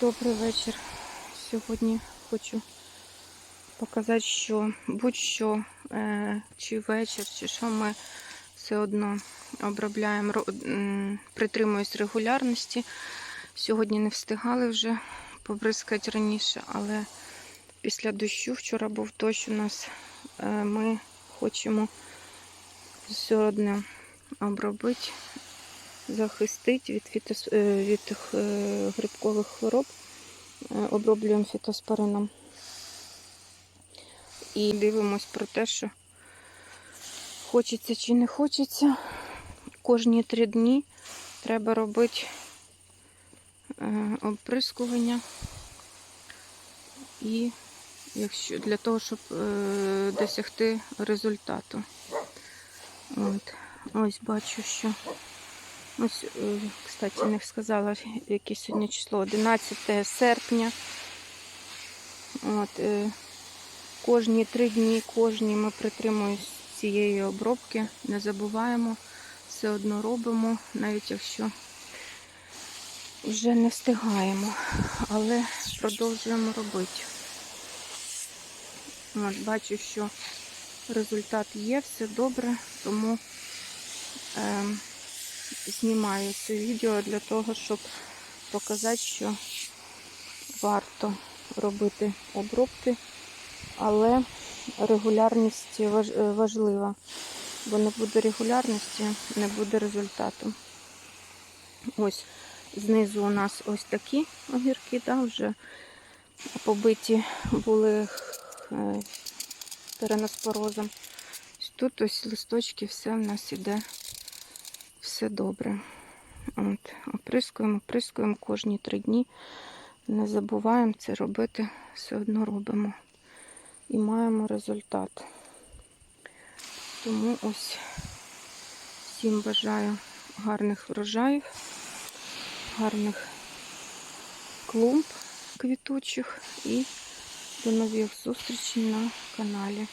Добрий вечір. Сьогодні хочу показати, що будь-що, е, чи вечір, чи що ми все одно обробляємо, притримуюсь регулярності. Сьогодні не встигали вже побризкати раніше, але після дощу вчора був дощ у нас. е, Ми хочемо все одно обробити, захистити від, фітос, е, від е, грибкових хвороб. Е, Оброблюємо фітоспорином. І дивимось про те, що хочеться чи не хочеться. Кожні три дні треба робити обприскування. І якщо для того, щоб е, досягти результату. От. Ось бачу, що ось, е, кстати, не сказала, яке сьогодні число 11 серпня. От, е, кожні три дні, кожні ми притримуємось цієї обробки, не забуваємо, все одно робимо, навіть якщо вже не встигаємо, але продовжуємо робити. От, бачу, що результат є, все добре, тому знімаю це відео для того, щоб показати, що варто робити обробки, але регулярність важлива, бо не буде регулярності, не буде результату. Ось знизу у нас ось такі огірки, да, вже побиті були е, переноспорозом. Тут ось листочки, все в нас іде все добре. От, оприскуємо, оприскуємо кожні три дні. Не забуваємо це робити, все одно робимо. І маємо результат. Тому ось всім бажаю гарних врожаїв, гарних клумб квітучих і до нових зустрічей на каналі.